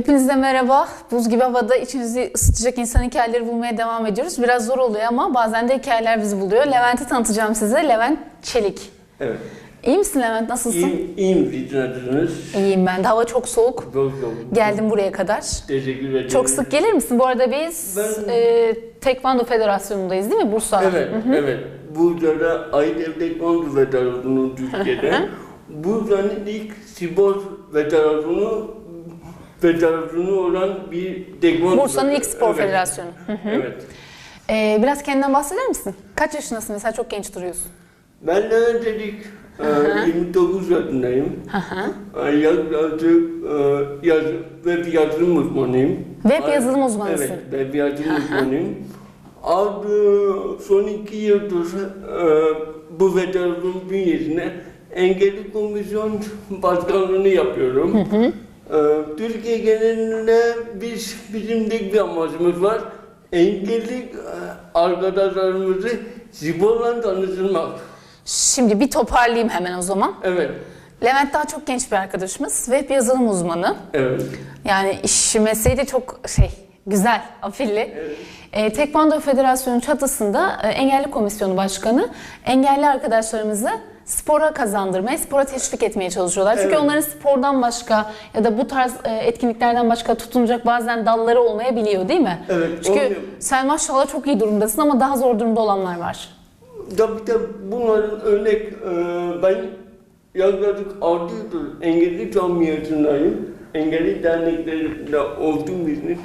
Hepinize merhaba. Buz gibi havada içinizi ısıtacak insan hikayeleri bulmaya devam ediyoruz. Biraz zor oluyor ama bazen de hikayeler bizi buluyor. Levent'i tanıtacağım size. Levent Çelik. Evet. İyi misin Levent? Nasılsın? İyiyim, iyiyim rica ediniz. İyiyim ben de. Hava çok soğuk. Çok çok. Geldim buraya kadar. Teşekkür ederim. Çok sık gelir misin? Bu arada biz Ben- e, Tekvando Federasyonu'ndayız değil mi Bursa? Evet, evet. Bursa'da Aydın Tekvando Federasyonu Türkiye'de. Bursa'nın ilk spor federasyonu federasyonu olan bir tekvando Bursa'nın ilk spor evet. federasyonu. Evet. E, biraz kendinden bahseder misin? Kaç yaşındasın mesela? Çok genç duruyorsun. Ben Levent Çelik, e, 29 yaşındayım. E, Yaklaşık e, yaz, web yazılım uzmanıyım. Web yazılım uzmanısın. Evet, web yazılım uzmanıyım. Adı son iki yıldır e, bu federasyon bünyesinde engelli komisyon başkanlığını yapıyorum. E, Türkiye genelinde biz, bizim tek bir amacımız var. Engelli e, arkadaşlarımızı sporla tanıştırmak. Şimdi bir toparlayayım hemen o zaman. Evet, Levent daha çok genç bir arkadaşımız. Web yazılım uzmanı. evet. Yani iş mesleği de çok şey güzel, afilli. E, Tekvando Federasyonu çatısında e, Engelli Komisyonu Başkanı engelli arkadaşlarımızı spora kazandırmaya, spora teşvik etmeye çalışıyorlar. Çünkü Evet. onların spordan başka ya da bu tarz e, etkinliklerden başka tutunacak bazen dalları olmayabiliyor değil mi? Evet, Çünkü olmuyor. sen maşallah çok iyi durumdasın ama daha zor durumda olanlar var. Tabii tabii bunların örnek e, ben yaklaşık 6 yıldır engelli camiasındayım. Engelli derneklerinde olduğum için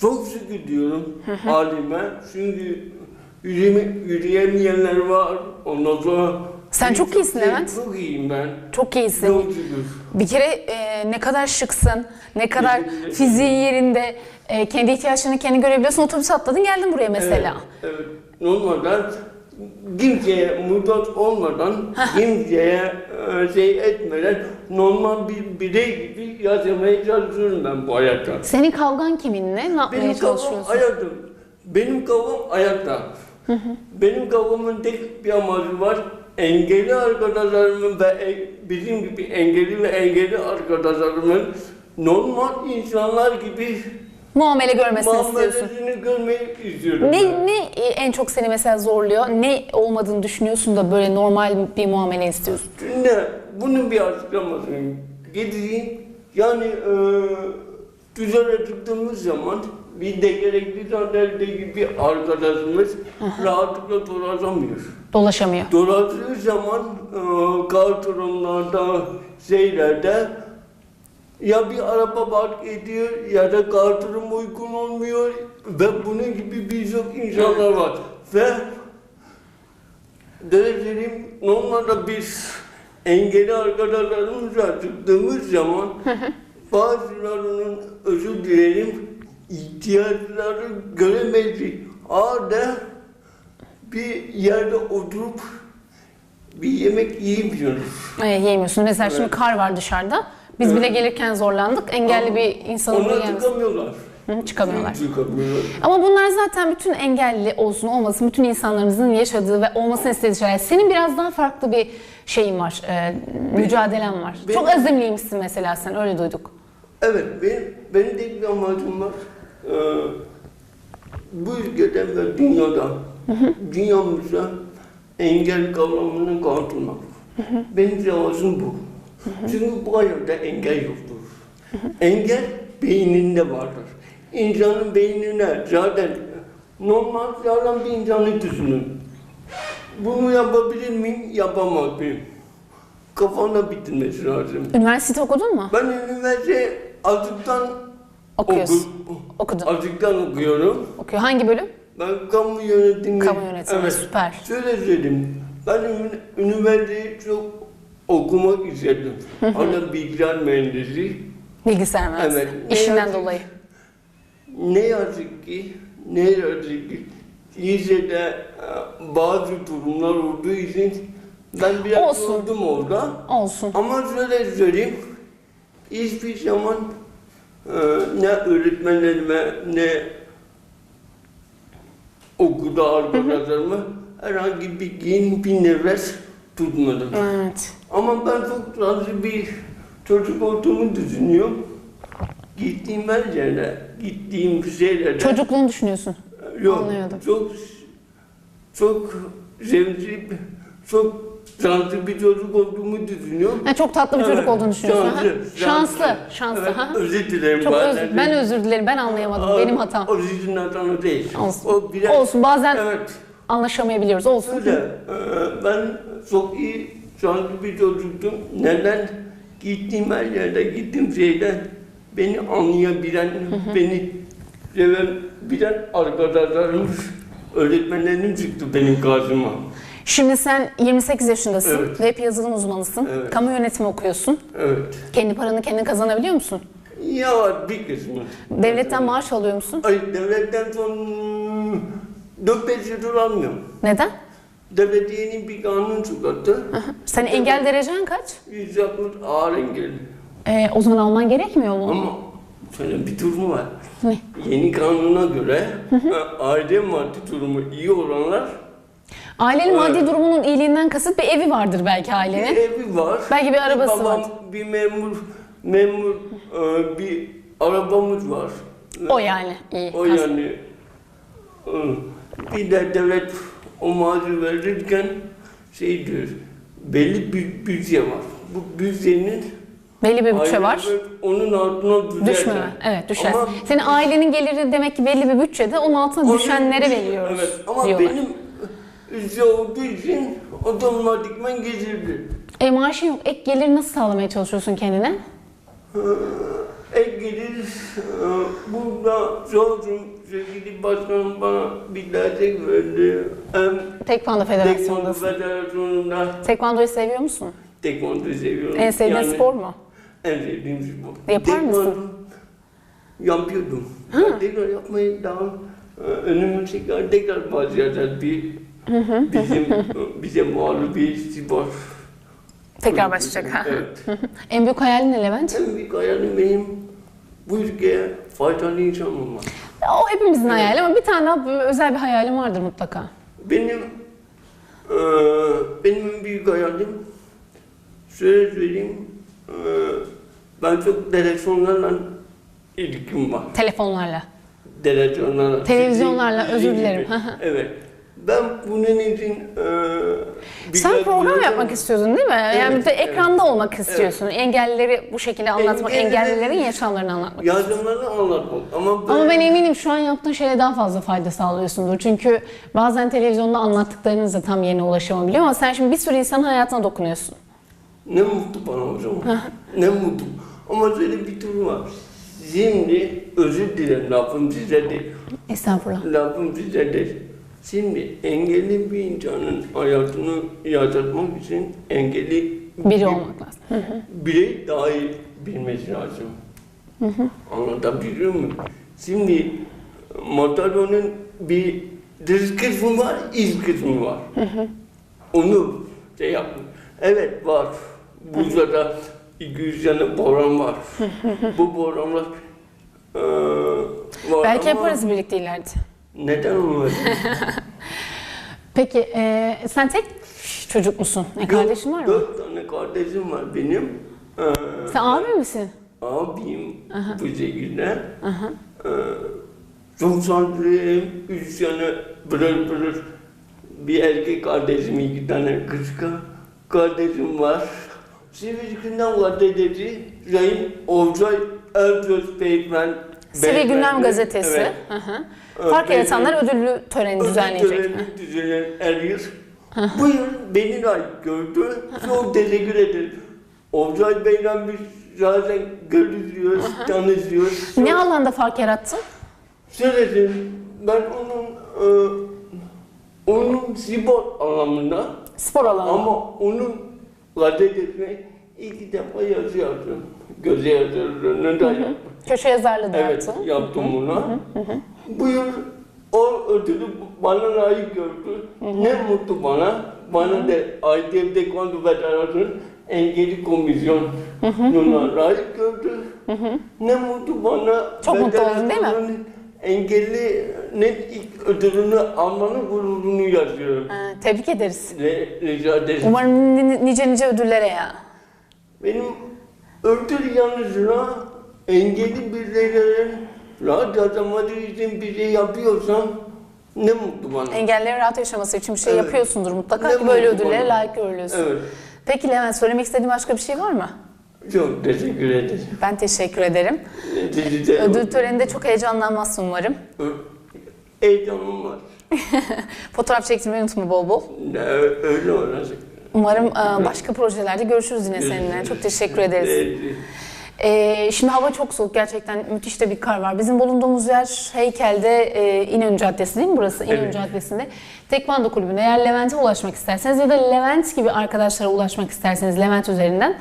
çok şükür diyorum halime. Çünkü yürüyeme, yürüyemeyenler var. Ondan sonra Sen çok iyisin Levent. Çok iyiyim ben. Çok iyisin. Çok şükür. Bir kere e, ne kadar şıksın, ne kadar fiziğin yerinde, e, kendi ihtiyaçlarını kendi görebiliyorsun. Otobüs atladın geldin buraya mesela. Evet, evet. Normalden kimseye muhtaç olmadan, kimseye e, şey etmeden normal bir birey gibi yaşamaya çalışıyorum ben bu hayatta. Senin kavgan kiminle? Ne yapmaya Benim çalışıyorsun? hayatta. Benim kafam ayakta. Benim kafamın tek bir amacı var. Engelli arkadaşlarımın ve bizim gibi engelli ve engelli arkadaşlarımın normal insanlar gibi Muamele görmesini istiyorsun. muamelesini görmeyi istiyorum. Ne, ne e, en çok seni mesela zorluyor? Ne olmadığını düşünüyorsun da böyle normal bir muamele istiyorsun? Şimdi bunun bir açıklamasını getireyim. Yani e, dışarı çıktığımız zaman bir de gerekli sandalyedeki bir arkadaşımız rahatlıkla dolaşamıyor. Dolaşamıyor. Dolaştığı zaman e, kartonlarda, şeylerde ya bir araba park ediyor ya da kartırım uygun olmuyor ve bunun gibi birçok insanlar var. Ve derecelerim normalde biz engelli arkadaşlarımızla çıktığımız zaman bazılarının özür dilerim ihtiyaçları göremedi. Halde bir yerde oturup bir yemek yiyemiyoruz. E, yiyemiyorsun. Mesela şimdi Evet. kar var dışarıda. Biz bile gelirken zorlandık. Engelli Ama bir insanın Onlar yiyemez. çıkamıyorlar. Hı, Çıkamıyorlar. Çıkamıyorlar. Ama bunlar zaten bütün engelli olsun olmasın bütün insanlarımızın yaşadığı ve olmasını istediği şeyler. Senin biraz daha farklı bir şeyin var, e, mücadelen var. benim- Çok azimliymişsin mesela sen öyle duyduk. Evet, benim, benim tek bir amacım var. Ee, bu ülkede ve dünyada, dünyamızda engel kavramını kaldırmak. Benim cevabım bu. Çünkü bu hayatta engel yoktur. Engel beyninde vardır. İnsanın beynine zaten normal sağlam bir insanı düşünün. Bunu yapabilir miyim? Yapamaz mıyım? Kafana bitirmesi lazım. Üniversite okudun mu? Ben üniversite azıcıktan Okuyorsun. oku- Okudun. azıcıktan okuyorum. Okuyor. Hangi bölüm? Ben kamu yönetimi. Kamu yönetimi, süper. Şöyle söyleyeyim. Ben üniversiteyi çok okumak istedim. Hala bilgisayar mühendisi. Bilgisayar mühendisliği. Evet. İşinden yazık- dolayı. Ne yazık ki, ne yazık ki lisede e, bazı durumlar olduğu için ben biraz Olsun. yoruldum orada. Olsun. Ama şöyle söyleyeyim, hiçbir zaman e, ne öğretmenlerime ne okulda arkadaşlarıma herhangi bir giyin bir nefes tutmadım. Evet. Ama ben çok razı bir çocuk olduğumu düşünüyorum. gittiğim her yerde, gittiğim şeylerde... Çocukluğunu düşünüyorsun. Yok, Anlıyordum. çok çok zevkli, çok şanslı bir çocuk olduğumu düşünüyorum. Ha, çok tatlı bir çocuk olduğunu düşünüyorsun. ha? şanslı, Şanslı. Şanslı. Evet, ha? özür dilerim Çok bazen. özür, ben özür dilerim. Ben anlayamadım. Aa, Benim hatam. O sizin hatanız değil. Olsun. O biraz, Olsun. Bazen Evet. anlaşamayabiliyoruz. Olsun. Öyle. Ee, Ben çok iyi şanslı bir çocuktum. Neden? Gittiğim her yerde, gittiğim şeyden beni anlayabilen, beni sevebilen arkadaşlarım, öğretmenlerim çıktı benim karşıma. Şimdi sen 28 yaşındasın. Evet. Web yazılım uzmanısın. Evet. Kamu yönetimi okuyorsun. Evet. Kendi paranı kendin kazanabiliyor musun? Ya bir kısmı. Devletten maaş alıyor musun? Ay devletten son 4-5 yıldır almıyorum. Neden? Devlet yeni bir kanun çıkarttı. Senin engel derecen kaç? 160 ağır engel. Ee, o zaman alman gerekmiyor mu? Ama şöyle bir durumu var. Ne? Yeni kanuna göre e, aile maddi durumu iyi olanlar Ailenin maddi durumunun iyiliğinden kasıt bir evi vardır belki bir ailenin. evi var. Belki bir arabası babam, var. bir memur, memur e, bir arabamız var. O yani iyi. O yani e, bir de devlet o maaşı verirken şey diyor, belli bir bütçe var. Bu bütçenin Belli bir bütçe var. Onun altına düşerse. Düşmeme. Evet düşer. Ama Senin ailenin geliri demek ki belli bir bütçede onun altına onun- düşenlere veriyoruz Evet ama diyorlar. benim ücret olduğu için otomatikman geçirdi. E maaşın yok. Ek gelir nasıl sağlamaya çalışıyorsun kendine? Ek gelir, e, burada sordum sevgili başkanım bana bir destek verdi. Hem Tekvando Tekvando Federasyonu'ndasın. Federasyonu'nda Tekvandoyu seviyor musun? tekvandoyu seviyorum. En sevdiğin Yani spor mu? En sevdiğim spor. Yapar mısın? Yapıyordum. Ya Tekrar yapmayı daha e, önümüzdeki ay tekrar başlayacağız bir bizim bize bir spor. Tekrar başlayacak. ha. Evet. En büyük hayalin ne Levent? En büyük hayalim benim bu ülkeye faydalı insan olmak. Ya, O hepimizin hayali ama bir tane daha böyle özel bir hayalim vardır mutlaka. Benim eee benim en büyük hayalim şöyle söyleyeyim eee ben çok televizyonlarla ilgim var. Telefonlarla. Televizyonlarla. Televizyonlarla, özür dilerim. evet. Ben bunun için eee Sen program yapmak istiyorsun değil mi? yani Evet, bir de evet. ekranda olmak istiyorsun. Engellileri bu şekilde anlatmak, Engellileri- engellilerin yaşamlarını anlatmak. Yardımlarını anlatmak. Ama, Ama ben eminim şu an yaptığın şeye daha fazla fayda sağlıyorsundur. Çünkü bazen televizyonda anlattıklarınız da tam yerine ulaşamayabiliyor ama sen şimdi bir sürü insanın hayatına dokunuyorsun. Ne mutlu bana zaman. ne mutlu. Ama şöyle bir durum var. Şimdi özür dilerim lafım size değil. Estağfurullah. Lafım size değil. Şimdi engelli bir insanın hayatını yaşatmak için engelli Biri bir olmak lazım. Hı hı. birey daha iyi bilmesi lazım. Anlatabiliyor muyum? Şimdi Matado'nun bir dış kısmı var, iç kısmı var. Onu şey yapmış. Evet var. Bursa'da 200 tane boran var. Bu boranlar eee var Belki ama yaparız birlikte ileride. Neden olmaz? Peki e, sen tek çocuk musun? Ne kardeşin var mı? Dört tane kardeşim var benim. Ee, Sen abi misin? abim bu şekilde. Ee, çok şanslıyım. Üç tane pırıl pırıl bir erkek kardeşim, iki tane kız ka- kardeşim var. Sivil Gündem Gazetesi, Sayın Olcay Erdoğan Beyefendi. Sivil Gündem Beyefendi, Gazetesi. evet. Hı Fark beyefendi. Yaratanlar ödüllü töreni düzenleyecek. Töreni düzenleyen yıl. Bu yıl beni layık gördü. Çok teşekkür ederim. Olcay Bey'le biz zaten görüşüyoruz, tanışıyoruz. Ne alanda fark yarattın? Söyledim, ben onun e, onun spor anlamında Spor alanında. ama onun gazetesine iki defa yazı yazdım. Göze yazılarını da yaptım. Köşe yazarlığı da Evet, yaptın. yaptım bunu. Bu yıl o ödülü bana layık gördü. Ne mutlu bana. Bana da ITF Tekvando Federasyonu Engelli Komisyonu'na layık gördü. Ne mutlu bana. Çok mutlu oldun, değil mi? Federasyonun Engellinin ilk ödülünü almanın gururunu yazıyorum. Ha, tebrik ederiz. Ve rica ederim. Umarım ni- nice nice ödüllere ya. Benim ödül yanı sıra engelli bireylerin rahat yaşamadığı için bir şey yapıyorsam ne mutlu bana. Engellerin rahat yaşaması için bir şey Evet. yapıyorsundur mutlaka Ne ki böyle mutlu ödüllere bana. layık görülüyorsun. Evet. Peki Levent söylemek istediğin başka bir şey var mı? Çok teşekkür ederim. Ben teşekkür ederim. Sizi de Ödül töreninde çok heyecanlanmazsın umarım. heyecanım var. Fotoğraf çektirmeyi unutma bol bol. Ne, Öyle olacak. Umarım e, başka projelerde görüşürüz yine seninle. Çok teşekkür ederiz. Ee, şimdi hava çok soğuk gerçekten müthiş de bir kar var. Bizim bulunduğumuz yer Heykel'de e, İnönü Caddesi değil mi burası? İnönü Evet. Caddesi'nde. Tekvando kulübünde eğer Levent'e ulaşmak isterseniz ya da Levent gibi arkadaşlara ulaşmak isterseniz Levent üzerinden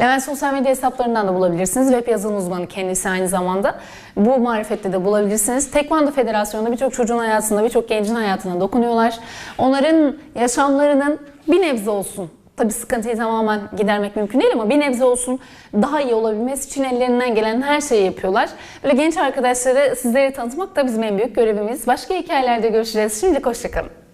Levent sosyal medya hesaplarından da bulabilirsiniz. Web yazılım uzmanı kendisi aynı zamanda. Bu marifette de bulabilirsiniz. Tekvando Federasyonu'nda birçok çocuğun hayatında, birçok gencin hayatına dokunuyorlar. Onların yaşamlarının bir nebze olsun Tabii sıkıntıyı tamamen gidermek mümkün değil ama bir nebze olsun daha iyi olabilmesi için ellerinden gelen her şeyi yapıyorlar. Böyle genç arkadaşları sizlere tanıtmak da bizim en büyük görevimiz. Başka hikayelerde görüşeceğiz. Şimdilik hoşçakalın.